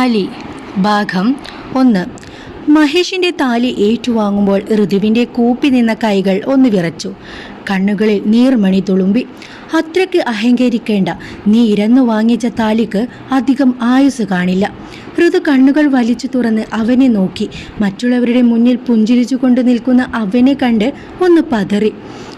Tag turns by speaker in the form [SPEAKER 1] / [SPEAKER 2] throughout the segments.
[SPEAKER 1] താലി. ഭാഗം ഒന്ന്. മഹേഷിന്റെ താലി ഏറ്റുവാങ്ങുമ്പോൾ ഋതുവിന്റെ കൂപ്പി നിന്ന കൈകൾ ഒന്ന് വിറച്ചു. കണ്ണുകളിൽ നീർമണി തുളുമ്പി. അത്രയ്ക്ക് അഹങ്കരിക്കേണ്ട. നീ ഇരന്നു വാങ്ങിച്ച താലിക്ക് അധികം ആയുസ് കാണില്ല. ഋതു കണ്ണുകൾ വലിച്ചു തുറന്ന് അവനെ നോക്കി. മറ്റുള്ളവരുടെ മുന്നിൽ പുഞ്ചിരിച്ചു കൊണ്ട് നിൽക്കുന്ന അവനെ കണ്ട് ഒന്ന് പതറി.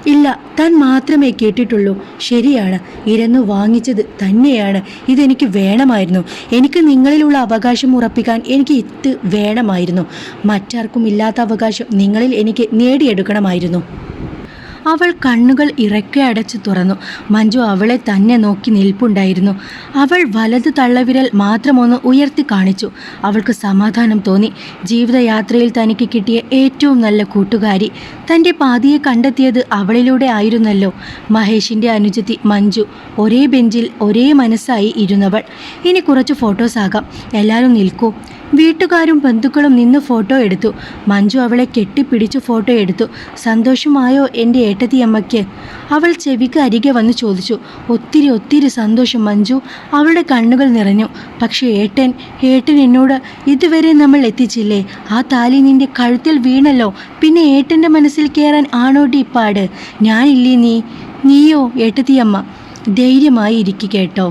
[SPEAKER 1] ഇല്ല താൻ മാത്രമേ കേട്ടിട്ടുള്ളൂ. ശരിയാണ് ഇരന്നു വാങ്ങിച്ചത് തന്നെയാണ്. ഇതെനിക്ക് വേണമായിരുന്നു. എനിക്ക് നിങ്ങളിലുള്ള അവകാശം ഉറപ്പിക്കാൻ എനിക്ക് ഇത് വേണമായിരുന്നു. മറ്റാർക്കും ഇല്ലാത്ത അവകാശം നിങ്ങളിൽ എനിക്ക് നേടിയെടുക്കണമായിരുന്നു. അവൾ കണ്ണുകൾ ഇറക്കെ അടച്ചു തുറന്നു. മഞ്ജു അവളെ തന്നെ നോക്കി നിൽപ്പുണ്ടായിരുന്നു. അവൾ വലത് തള്ളവിരൽ മാത്രമൊന്ന് ഉയർത്തി കാണിച്ചു. അവൾക്ക് സമാധാനം തോന്നി. ജീവിതയാത്രയിൽ തനിക്ക് കിട്ടിയ ഏറ്റവും നല്ല കൂട്ടുകാരി. തന്റെ പാതിയെ കണ്ടെത്തിയത് അവളിലൂടെ ആയിരുന്നല്ലോ. മഹേഷിന്റെ അനുജത്തി മഞ്ജു. ഒരേ ബെഞ്ചിൽ ഒരേ മനസ്സായി ഇരുന്നവൾ. ഇനി കുറച്ച് ഫോട്ടോസ് ആകാം. എല്ലാവരും നിൽക്കൂ. വീട്ടുകാരും ബന്ധുക്കളും നിന്ന് ഫോട്ടോ എടുത്തു. മഞ്ജു അവളെ കെട്ടിപ്പിടിച്ച് ഫോട്ടോ എടുത്തു. സന്തോഷമായോ എന്റെ ഏട്ടത്തിയമ്മയ്ക്ക്. അവൾ ചെവിക്ക് അരികെ വന്ന് ചോദിച്ചു ഒത്തിരി ഒത്തിരി സന്തോഷം മഞ്ജു. അവളുടെ കണ്ണുകൾ നിറഞ്ഞു. പക്ഷേ ഏട്ടൻ ഏട്ടൻ എന്നോട് ഇതുവരെ നമ്മൾ എത്തിച്ചില്ലേ? ആ താലി നിന്റെ കഴുത്തിൽ വീണല്ലോ. പിന്നെ ഏട്ടന്റെ മനസ്സിൽ കയറാൻ ആണോടി പാട്? ഞാനില്ലേ നീ? നീയോ ഏട്ടത്തിയമ്മ? ധൈര്യമായി ഇരിക്കുക കേട്ടോ.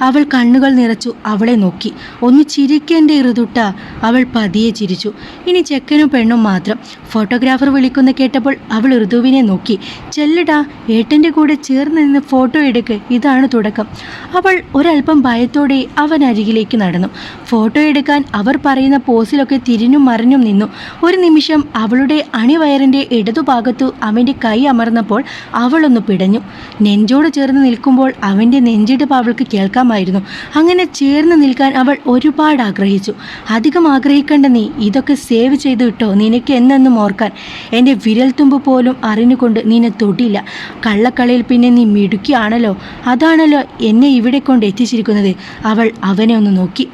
[SPEAKER 1] അവൾ കണ്ണുകൾ നിറച്ചു അവളെ നോക്കി. ഒന്ന് ചിരിക്കേണ്ട ഇറുതുട്ട അവൾ പതിയെ ചിരിച്ചു. ഇനി ചെക്കനും പെണ്ണും മാത്രം ഫോട്ടോഗ്രാഫർ വിളിക്കുന്ന കേട്ടപ്പോൾ അവൾ ഋതുവിനെ നോക്കി. ചെല്ലടാ ഏട്ടന്റെ കൂടെ ചേർന്ന് നിന്ന് ഫോട്ടോ എടുക്ക് ഇതാണ് തുടക്കം. അവൾ ഒരല്പം ഭയത്തോടെ അവൻ അരികിലേക്ക് നടന്നു. ഫോട്ടോ എടുക്കാൻ അവർ പറയുന്ന പോസിലൊക്കെ തിരിഞ്ഞും മറിഞ്ഞും നിന്നു. ഒരു നിമിഷം അവളുടെ അണിവയറിന്റെ ഇടതുഭാഗത്തു അവന്റെ കൈ അമർന്നപ്പോൾ അവളൊന്ന് പിടഞ്ഞു. നെഞ്ചോട് ചേർന്ന് നിൽക്കുമ്പോൾ അവന്റെ നെഞ്ചിടിപ്പ് അവൾക്ക് കേൾക്കാമായിരുന്നു അങ്ങനെ ചേർന്ന് നിൽക്കാൻ അവൾ ഒരുപാട് ആഗ്രഹിച്ചു. അധികം ആഗ്രഹിക്കേണ്ട നീ ഇതൊക്കെ സേവ് ചെയ്തു ഇട്ടോ നിനക്ക് എന്നെന്നും ഓർക്കാൻ. എന്റെ വിരൽത്തുമ്പ് പോലും അറിഞ്ഞുകൊണ്ട് നിന്നെ തൊടില്ല കള്ളക്കളിയിൽ പിന്നെ നീ മിടുക്കിയാണല്ലോ. അതാണല്ലോ എന്നെ ഇവിടെ കൊണ്ട് എത്തിച്ചിരിക്കുന്നത്. അവൾ അവനെ ഒന്ന് നോക്കി.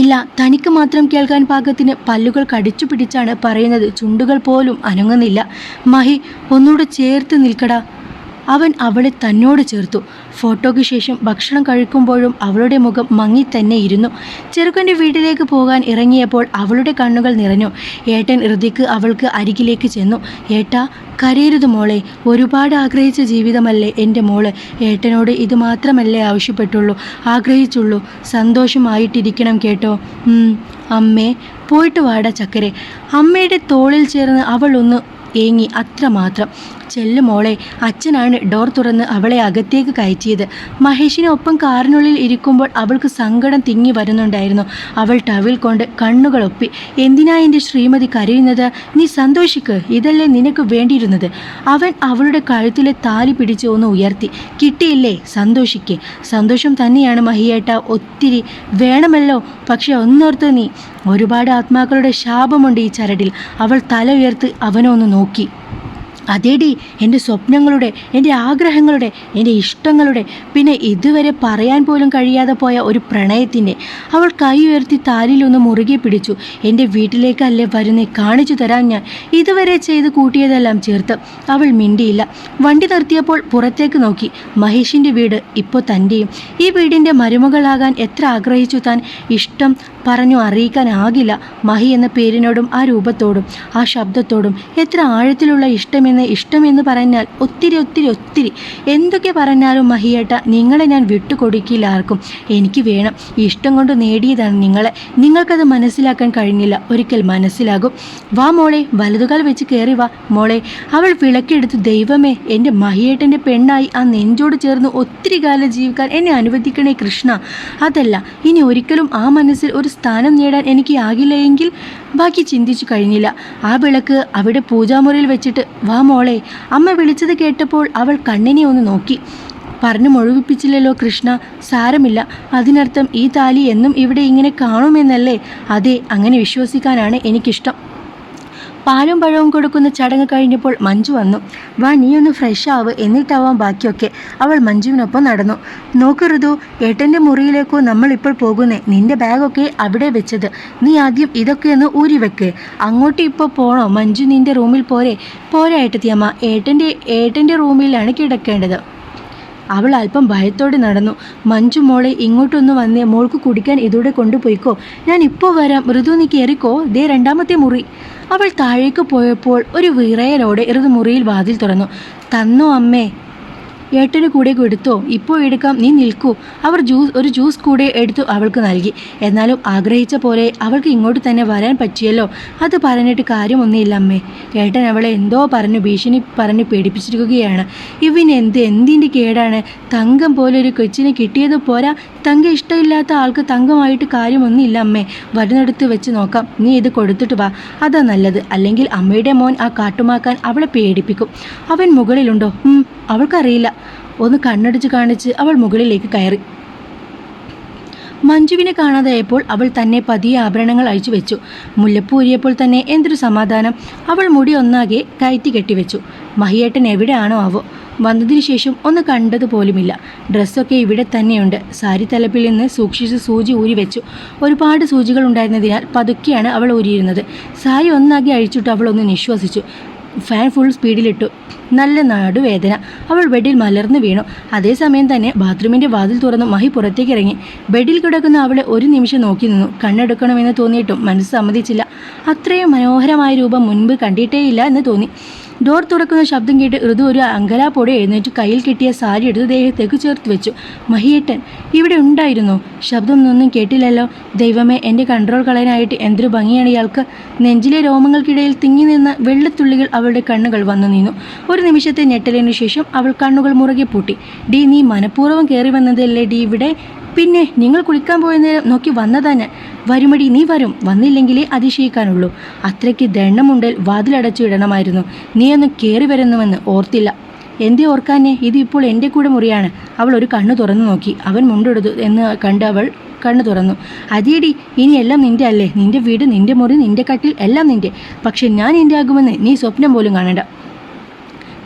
[SPEAKER 1] ഇല്ല തനിക്ക് മാത്രം കേൾക്കാൻ പാകത്തിന് പല്ലുകൾ കടിച്ചു പിടിച്ചാണ് പറയുന്നത്. ചുണ്ടുകൾ പോലും അനങ്ങുന്നില്ല. മഹി ഒന്നുകൂടെ ചേർത്ത് നിൽക്കടാ. അവൻ അവളെ തന്നോട് ചേർത്തു. ഫോട്ടോയ്ക്ക് ശേഷം ഭക്ഷണം കഴിക്കുമ്പോഴും അവളുടെ മുഖം മങ്ങി തന്നെ ഇരുന്നു. ചെറുക്കന്റെ വീട്ടിലേക്ക് പോകാൻ ഇറങ്ങിയപ്പോൾ അവളുടെ കണ്ണുകൾ നിറഞ്ഞു. ഏട്ടൻ ഹൃദിക്ക് അവൾക്ക് അരികിലേക്ക് ചെന്നു. ഏട്ടാ കരയരുത് മോളെ. ഒരുപാട് ആഗ്രഹിച്ച ജീവിതമല്ലേ എന്റെ മോൾ. ഏട്ടനോട് ഇത് മാത്രമല്ലേ ആവശ്യപ്പെട്ടുള്ളൂ. ആഗ്രഹിച്ചുള്ളൂ. സന്തോഷമായിട്ടിരിക്കണം കേട്ടോ. അമ്മേ. പോയിട്ട് വാടാ ചക്കരെ. അമ്മയുടെ തോളിൽ ചേർന്ന് അവൾ ഒന്ന് ഏങ്ങി. അത്രമാത്രം. ചെല്ലു മോളെ അച്ഛനാണ് ഡോർ തുറന്ന് അവളെ അകത്തേക്ക് കയറ്റിയത്. മഹേഷിനൊപ്പം കാറിനുള്ളിൽ ഇരിക്കുമ്പോൾ അവൾക്ക് സങ്കടം തിങ്ങി വരുന്നുണ്ടായിരുന്നു. അവൾ ടവിൽ കൊണ്ട് കണ്ണുകളൊപ്പി എന്തിനാ എന്റെ ശ്രീമതി കരയുന്നത്? നീ സന്തോഷിക്ക്. ഇതല്ലേ നിനക്ക് വേണ്ടിയിരുന്നത്? അവൻ അവളുടെ കഴുത്തിലെ താലി പിടിച്ച് ഒന്ന് ഉയർത്തി. കിട്ടിയില്ലേ? സന്തോഷിക്ക്. സന്തോഷം തന്നെയാണ് മഹിയേട്ട. ഒത്തിരി വേണമല്ലോ. പക്ഷെ ഒന്നോർത്ത് നീ. ഒരുപാട് ആത്മാക്കളുടെ ശാപമുണ്ട് ഈ ചരടിൽ. അവൾ തല ഉയർത്ത് അവനൊന്ന് നോക്കി. അതേടി എന്റെ സ്വപ്നങ്ങളുടെ എന്റെ ആഗ്രഹങ്ങളുടെ എന്റെ ഇഷ്ടങ്ങളുടെ പിന്നെ ഇതുവരെ പറയാൻ പോലും കഴിയാതെ പോയ ഒരു പ്രണയത്തിന്റെ. അവൾ കൈ ഉയർത്തി താലിലൊന്ന് മുറുകെ പിടിച്ചു. എന്റെ വീട്ടിലേക്കല്ലേ വരുന്നേ കാണിച്ചു തരാൻ ഞാൻ. ഇതുവരെ ചെയ്ത് കൂട്ടിയതെല്ലാം ചേർത്ത് അവൾ മിണ്ടിയില്ല. വണ്ടി നിർത്തിയപ്പോൾ പുറത്തേക്ക് നോക്കി. മഹേഷിന്റെ വീട് ഇപ്പോൾ തന്റെയും. ഈ വീടിന്റെ മരുമകളാകാൻ എത്ര ആഗ്രഹിച്ചു താൻ? ഇഷ്ടം പറഞ്ഞു അറിയിക്കാനാകില്ല മഹി എന്ന പേരിനോടും ആ രൂപത്തോടും ആ ശബ്ദത്തോടും എത്ര ആഴത്തിലുള്ള ഇഷ്ടമെന്ന് ഇഷ്ടമെന്ന് പറഞ്ഞാൽ ഒത്തിരി ഒത്തിരി ഒത്തിരി. എന്തൊക്കെ പറഞ്ഞാലും മഹിയേട്ട നിങ്ങളെ ഞാൻ വിട്ടുകൊടുക്കില്ല ആർക്കും. എനിക്ക് വേണം. ഇഷ്ടം കൊണ്ട് നേടിയതാണ് നിങ്ങളെ. നിങ്ങൾക്കത് മനസ്സിലാക്കാൻ കഴിഞ്ഞില്ല. ഒരിക്കൽ മനസ്സിലാകും. വാ മോളെ വലതുകാൽ വെച്ച് കയറി വാ. മോളെ അവൾ വിളക്കെടുത്ത് ദൈവമേ എന്റെ മഹിയേട്ടന്റെ പെണ്ണായി ആ നെഞ്ചോട് ചേർന്ന് ഒത്തിരി കാലം ജീവിക്കാൻ എന്നെ അനുവദിക്കണേ കൃഷ്ണ. അതല്ല ഇനി ഒരിക്കലും ആ മനസ്സിൽ ഒരു സ്ഥാനം നേടാൻ എനിക്ക് ആകില്ല എങ്കിൽ ബാക്കി ചിന്തിച്ചു കഴിഞ്ഞില്ല. ആ വിളക്ക് അവിടെ പൂജാമുറിയിൽ വെച്ചിട്ട് വാ മോളെ അമ്മ വിളിച്ചത് കേട്ടപ്പോൾ അവൾ കണ്ണിനെ ഒന്ന് നോക്കി. പറഞ്ഞു മുഴുവിപ്പിച്ചില്ലല്ലോ കൃഷ്ണ സാരമില്ല. അതിനർത്ഥം ഈ താലി എന്നും ഇവിടെ ഇങ്ങനെ കാണുമെന്നല്ലേ? അതെ അങ്ങനെ വിശ്വസിക്കാനാണ് എനിക്കിഷ്ടം. പാലും പഴവും കൊടുക്കുന്ന ചടങ്ങ് കഴിഞ്ഞപ്പോൾ മഞ്ജു വന്നു. വാ നീ ഒന്ന് ഫ്രഷ് ആവ്. എന്നിട്ടാവാം ബാക്കിയൊക്കെ. അവൾ മഞ്ജുവിനൊപ്പം നടന്നു. നോക്കരുതോ ഏട്ടന്റെ മുറിയിലേക്കോ നമ്മൾ ഇപ്പോൾ പോകുന്നേ. നിന്റെ ബാഗൊക്കെ അവിടെ വെച്ചത്. നീ ആദ്യം ഇതൊക്കെ ഒന്ന് ഊരി വെക്ക്. അങ്ങോട്ട് ഇപ്പോൾ പോണോ? മഞ്ജു നിന്റെ റൂമിൽ പോരെ. പോരെ ഏട്ടത്തിയമ്മ. ഏട്ടന്റെ ഏട്ടന്റെ റൂമിലാണ് കിടക്കേണ്ടത്. അവൾ അല്പം ഭയത്തോടെ നടന്നു. മഞ്ജു മോളെ ഇങ്ങോട്ടൊന്ന് വന്നേ മോൾക്ക് കുടിക്കാൻ ഇതോടെ കൊണ്ടുപോയിക്കോ. ഞാൻ ഇപ്പോൾ വരാം. ഋതു നീ കയറിക്കോ ദേ രണ്ടാമത്തെ മുറി. അവൾ താഴേക്ക് പോയപ്പോൾ ഒരു വിറയലോടെ ഋതു മുറിയിൽ വാതിൽ തുറന്നു. തന്നോ അമ്മേ ഏട്ടന് കൂടെ കൊടുത്തോ? ഇപ്പോൾ എടുക്കാം നീ നിൽക്കൂ. അവർ ജ്യൂസ് ഒരു ജ്യൂസ് കൂടെ എടുത്തു അവൾക്ക് നൽകി. എന്നാലും ആഗ്രഹിച്ച പോലെ അവൾക്ക് ഇങ്ങോട്ട് തന്നെ വരാൻ പറ്റിയല്ലോ. അത് പറഞ്ഞിട്ട് കാര്യമൊന്നുമില്ല അമ്മേ. ഏട്ടൻ അവളെ എന്തോ പറഞ്ഞു ഭീഷണി പറഞ്ഞ് പേടിപ്പിച്ചിരിക്കുകയാണ്. ഇവന് എന്ത് എന്തിന്റെ കേടാണ്? തങ്കം പോലെ ഒരു കൊച്ചിനെ കിട്ടിയത് പോരാ. തങ്കം ഇഷ്ടമില്ലാത്ത ആൾക്ക് തങ്കമായിട്ട് കാര്യമൊന്നുമില്ല അമ്മേ. വരുന്നിടത്ത് വെച്ച് നോക്കാം. നീ ഇത് കൊടുത്തിട്ട് വാ. അതാ നല്ലത്. അല്ലെങ്കിൽ അമ്മയുടെ മോൻ ആ കാട്ടുമാക്കാൻ അവളെ പേടിപ്പിക്കും. അവൻ മുകളിലുണ്ടോ? അവൾക്കറിയില്ല. ഒന്ന് കണ്ണടിച്ച് കാണിച്ച് അവൾ മുകളിലേക്ക് കയറി. മഞ്ജുവിനെ കാണാതായപ്പോൾ അവൾ തന്നെ പതിയെ ആഭരണങ്ങൾ അഴിച്ചു വെച്ചു. മുല്ലപ്പൂ ഊരിയപ്പോൾ തന്നെ എന്തൊരു സമാധാനം. അവൾ മുടി ഒന്നാകെ കയറ്റി കെട്ടിവെച്ചു. മഹിയേട്ടൻ എവിടെയാണോ ആവോ വന്നതിന് ശേഷം ഒന്ന് കണ്ടതുപോലുമില്ല ഡ്രസ്സൊക്കെ ഇവിടെ തന്നെയുണ്ട്. സാരി തലപ്പിൽ നിന്ന് സൂക്ഷിച്ച് സൂചി ഊരി വെച്ചു. ഒരുപാട് സൂചികൾ ഉണ്ടായിരുന്നതിനാൽ പതുക്കെയാണ് അവൾ ഊരിയിരുന്നത്. സാരി ഒന്നാകെ അഴിച്ചിട്ട് അവൾ ഒന്ന് നിശ്വസിച്ചു. ഫാൻ ഫുൾ സ്പീഡിലിട്ടു. നല്ല നടുവേദന. അവൾ ബെഡിൽ മലർന്നു വീണു. അതേസമയം തന്നെ ബാത്റൂമിന്റെ വാതിൽ തുറന്നു മഹി പുറത്തേക്ക് ഇറങ്ങി. ബെഡിൽ കിടക്കുന്ന അവളെ ഒരു നിമിഷം നോക്കി നിന്നു. കണ്ണെടുക്കണമെന്ന് തോന്നിയിട്ടും മനസ്സ് സമ്മതിച്ചില്ല. അത്രയും മനോഹരമായ രൂപം മുൻപ് കണ്ടിട്ടേയില്ല എന്ന് തോന്നി. ഡോർ തുറക്കുന്ന ശബ്ദം കേട്ട് ഋതു ഒരു അങ്കലാപ്പോടെ എഴുന്നേറ്റ് കയ്യിൽ കിട്ടിയ സാരി എടുത്ത് ദേഹത്തേക്ക് ചേർത്ത് വെച്ചു. മഹിയേട്ടൻ ഇവിടെ ഉണ്ടായിരുന്നു? ശബ്ദമൊന്നും കേട്ടില്ലല്ലോ. ദൈവമേ എന്റെ കൺട്രോൾ കളയാനായിട്ട് എന്തൊരു ഭംഗിയാണ് ഇയാൾക്ക്. നെഞ്ചിലെ രോമങ്ങൾക്കിടയിൽ തിങ്ങി നിന്ന വെള്ളത്തുള്ളികൾ അവളുടെ കണ്ണുകൾ വന്നു നിന്നു. ഒരു നിമിഷത്തെ ഞെട്ടലിനു ശേഷം അവൾ കണ്ണുകൾ മുറുകെ പൂട്ടി. ഡി നീ മനഃപൂർവം കയറി വന്നതല്ലേ ഡി ഇവിടെ? പിന്നെ നിങ്ങൾ കുളിക്കാൻ പോയ നേരം നോക്കി വന്നതാണ്. വരുമടി നീ വരും. വന്നില്ലെങ്കിലേ അതിശയിക്കാനുള്ളൂ. അത്രയ്ക്ക് ദണ്ണമുണ്ടൽ വാതിലടച്ചു ഇടണമായിരുന്നു. നീ ഒന്ന് കയറി വരുന്നുവെന്ന് ഓർത്തില്ല. എന്തേ ഓർക്കാനെ ഇത് ഇപ്പോൾ എന്റെ കൂടെ മുറിയാണ്. അവൾ ഒരു കണ്ണ് തുറന്നു നോക്കി. അവൻ മുണ്ടെടുത്തു എന്ന് കണ്ട് അവൾ കണ്ണു തുറന്നു. അതിയടി ഇനി എല്ലാം നിന്റെ അല്ലേ? നിന്റെ വീട് നിന്റെ മുറി നിന്റെ കട്ടിൽ എല്ലാം നിന്റെ. പക്ഷെ ഞാൻ നിന്റെ ആകുമെന്ന് നീ സ്വപ്നം പോലും കാണണ്ട.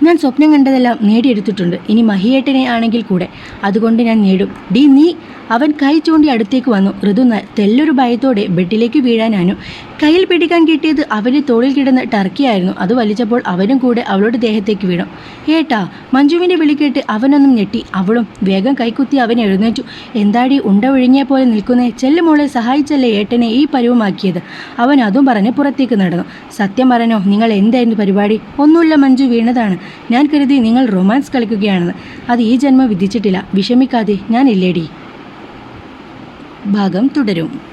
[SPEAKER 1] ഞാൻ സ്വപ്നം കണ്ടതെല്ലാം നേടിയെടുത്തിട്ടുണ്ട്. ഇനി മഹിയേട്ടനെ ആണെങ്കിൽ കൂടെ. അതുകൊണ്ട് ഞാൻ നേടും. ഡി നീ അവൻ കൈ ചൂണ്ടി അടുത്തേക്ക് വന്നു. ഋതു തെല്ലൊരു ഭയത്തോടെ ബെഡിലേക്ക് വീഴാനാനു. കയ്യിൽ പിടിക്കാൻ കിട്ടിയത് അവന്റെ തോളിൽ കിടന്ന ടർക്കിയായിരുന്നു. അത് വലിച്ചപ്പോൾ അവനും കൂടെ അവളുടെ ദേഹത്തേക്ക് വീണു. ഏട്ടാ മഞ്ജുവിന്റെ വിളിക്കേട്ട് അവനൊന്നും ഞെട്ടി. അവളും വേഗം കൈക്കുത്തി അവൻ എഴുന്നേറ്റു. എന്താടി ഉണ്ട ഒഴുങ്ങിയ പോലെ നിൽക്കുന്ന? ചെല്ലുമോളെ സഹായിച്ചല്ലേ ഏട്ടനെ ഈ പരുവമാക്കിയത്? അവൻ അതും പറഞ്ഞ് പുറത്തേക്ക് നടന്നു. സത്യം പറഞ്ഞോ നിങ്ങൾ എന്തായിരുന്നു പരിപാടി? ഒന്നുമില്ല മഞ്ജു വീണതാണ്. ഞാൻ കരുതി നിങ്ങൾ റൊമാൻസ് കളിക്കുകയാണെന്ന്. അത് ഈ ജന്മം വിധിച്ചിട്ടില്ല. വിഷമിക്കാതെ ഞാൻ ഇല്ലേടി. ഭാഗം തുടരും.